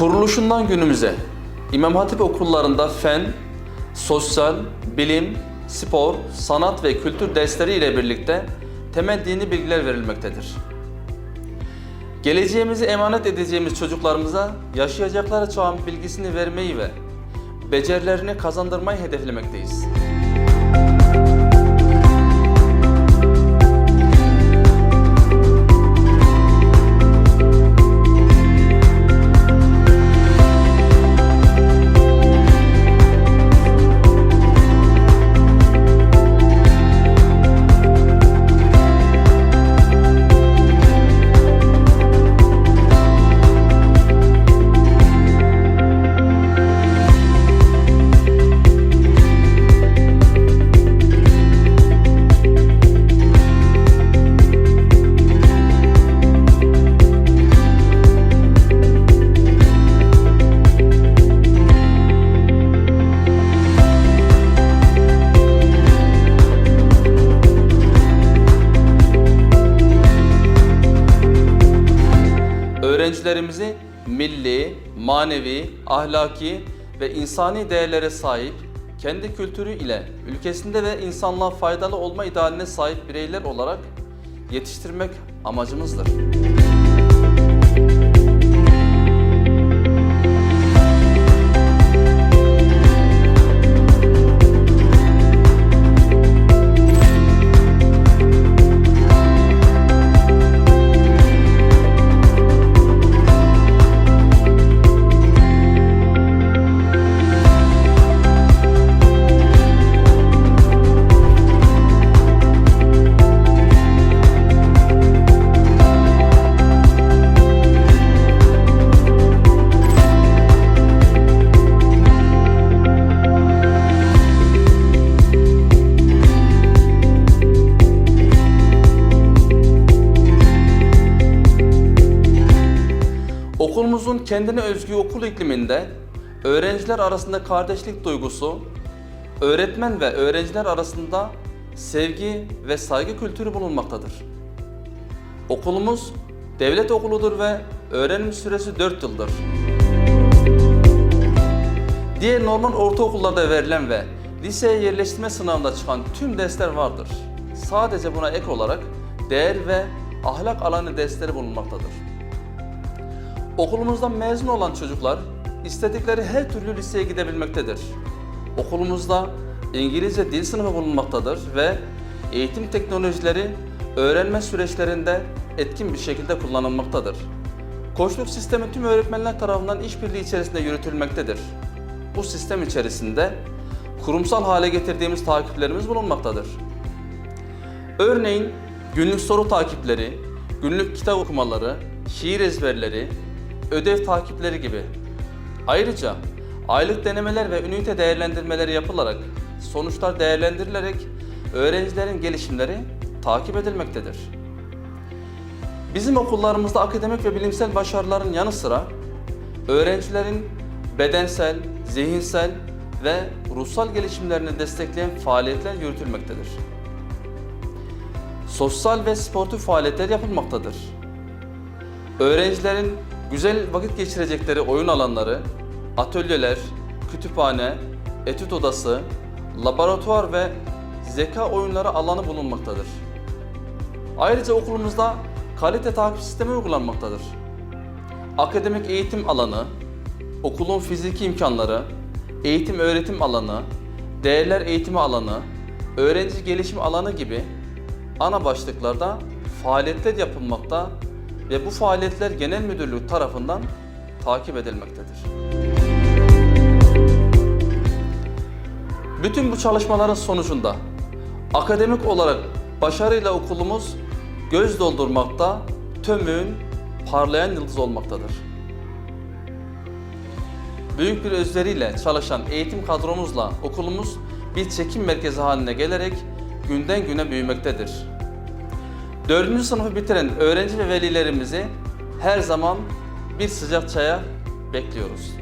Kuruluşundan günümüze İmam Hatip okullarında fen, sosyal, bilim, spor, sanat ve kültür dersleri ile birlikte temel dini bilgiler verilmektedir. Geleceğimizi emanet edeceğimiz çocuklarımıza yaşayacakları çağın bilgisini vermeyi ve becerilerini kazandırmayı hedeflemekteyiz. Öğrencilerimizi milli, manevi, ahlaki ve insani değerlere sahip, kendi kültürü ile ülkesinde ve insanlığa faydalı olma idealine sahip bireyler olarak yetiştirmek amacımızdır. Okulumuzun kendine özgü okul ikliminde öğrenciler arasında kardeşlik duygusu, öğretmen ve öğrenciler arasında sevgi ve saygı kültürü bulunmaktadır. Okulumuz devlet okuludur ve öğrenim süresi 4 yıldır. Diğer normal ortaokullarda verilen ve liseye yerleştirme sınavında çıkan tüm dersler vardır. Sadece buna ek olarak değer ve ahlak alanı dersleri bulunmaktadır. Okulumuzdan mezun olan çocuklar istedikleri her türlü liseye gidebilmektedir. Okulumuzda İngilizce dil sınıfı bulunmaktadır ve eğitim teknolojileri öğrenme süreçlerinde etkin bir şekilde kullanılmaktadır. Koçluk sistemi tüm öğretmenler tarafından işbirliği içerisinde yürütülmektedir. Bu sistem içerisinde kurumsal hale getirdiğimiz takiplerimiz bulunmaktadır. Örneğin günlük soru takipleri, günlük kitap okumaları, şiir ezberleri, ödev takipleri gibi. Ayrıca aylık denemeler ve ünite değerlendirmeleri yapılarak sonuçlar değerlendirilerek öğrencilerin gelişimleri takip edilmektedir. Bizim okullarımızda akademik ve bilimsel başarıların yanı sıra öğrencilerin bedensel, zihinsel ve ruhsal gelişimlerini destekleyen faaliyetler yürütülmektedir. Sosyal ve sportif faaliyetler yapılmaktadır. Öğrencilerin güzel vakit geçirecekleri oyun alanları, atölyeler, kütüphane, etüt odası, laboratuvar ve zeka oyunları alanı bulunmaktadır. Ayrıca okulumuzda kalite takip sistemi uygulanmaktadır. Akademik eğitim alanı, okulun fiziki imkanları, eğitim öğretim alanı, değerler eğitimi alanı, öğrenci gelişim alanı gibi ana başlıklarda faaliyetler yapılmakta ve bu faaliyetler genel müdürlük tarafından takip edilmektedir. Bütün bu çalışmaların sonucunda akademik olarak başarıyla okulumuz göz doldurmakta, tümün parlayan yıldız olmaktadır. Büyük bir özveriyle çalışan eğitim kadromuzla okulumuz bir çekim merkezi haline gelerek günden güne büyümektedir. 4. sınıfı bitiren öğrenci ve velilerimizi her zaman bir sıcak çaya bekliyoruz.